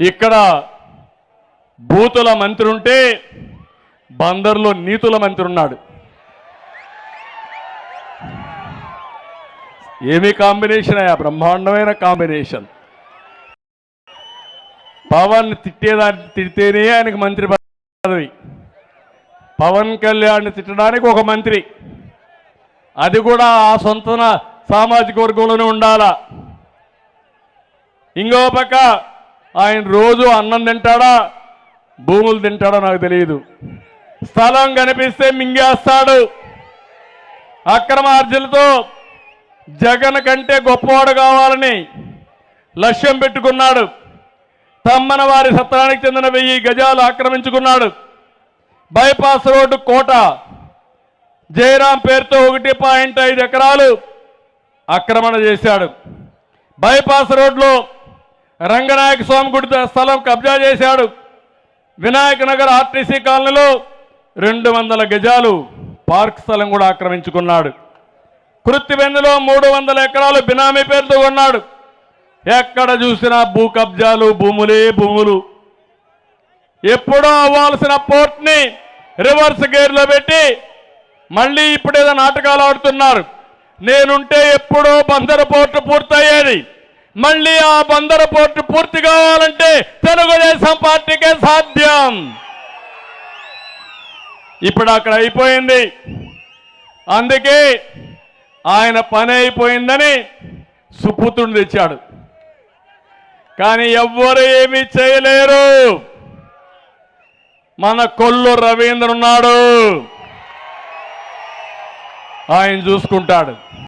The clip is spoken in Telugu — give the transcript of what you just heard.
ఇక్కడ బూతుల మంత్రి ఉంటే బందర్లో నీతుల మంత్రి ఉన్నాడు. ఏమి కాంబినేషన్ అయ్యా? బ్రహ్మాండమైన కాంబినేషన్. పవన్ తిట్టేదా తిడితేనే ఆయనకు మంత్రి పదవి. పవన్ కళ్యాణ్ తిట్టడానికి ఒక మంత్రి. అది కూడా ఆ సొంత సామాజిక వర్గంలోనే ఉండాలా? ఇంకో పక్క ఆయన రోజు అన్నం తింటాడా? భూములు తింటాడో నాకు తెలియదు. స్థలం కనిపిస్తే మింగేస్తాడు. అక్రమార్జులతో జగన్ కంటే గొప్పవాడు కావాలని లక్ష్యం పెట్టుకున్నాడు. తమ్మన వారి సత్రానికి చెందిన వెయ్యి గజాలు ఆక్రమించుకున్నాడు. బైపాస్ రోడ్డు కోట. జయరాం పేరుతో ఒకటి పాయింట్ ఐదు ఎకరాలు ఆక్రమణ చేశాడు. బైపాస్ రోడ్లో రంగనాయక స్వామి గుడి స్థలం కబ్జా చేశాడు. వినాయక నగర్ ఆర్టీసీ కాలనీలో రెండు వందల గజాలు పార్క్ స్థలం కూడా ఆక్రమించుకున్నాడు. కృత్తిబెందులో మూడు వందల ఎకరాలు బినామీ పేరుతో కొన్నాడు. ఎక్కడ చూసినా భూ కబ్జాలు భూములే భూములు. ఎప్పుడో అవ్వాల్సిన పోర్ట్ని రివర్స్ గేర్లో పెట్టి మళ్ళీ ఇప్పుడేదో నాటకాలు ఆడుతున్నారు. నేనుంటే ఎప్పుడో బందరు పోర్టు పూర్తయ్యేది. మళ్ళీ ఆ బందర పోర్టు పూర్తి కావాలంటే తెలుగుదేశం పార్టీకే సాధ్యం. ఇప్పుడు అక్కడ అయిపోయింది. అందుకే ఆయన పని అయిపోయిందని సుపుత్రుని తెచ్చాడు. కానీ ఎవ్వరు ఏమీ చేయలేరు. మన కొల్లు రవీంద్ర ఉన్నాడు. ఆయన చూసుకుంటాడు.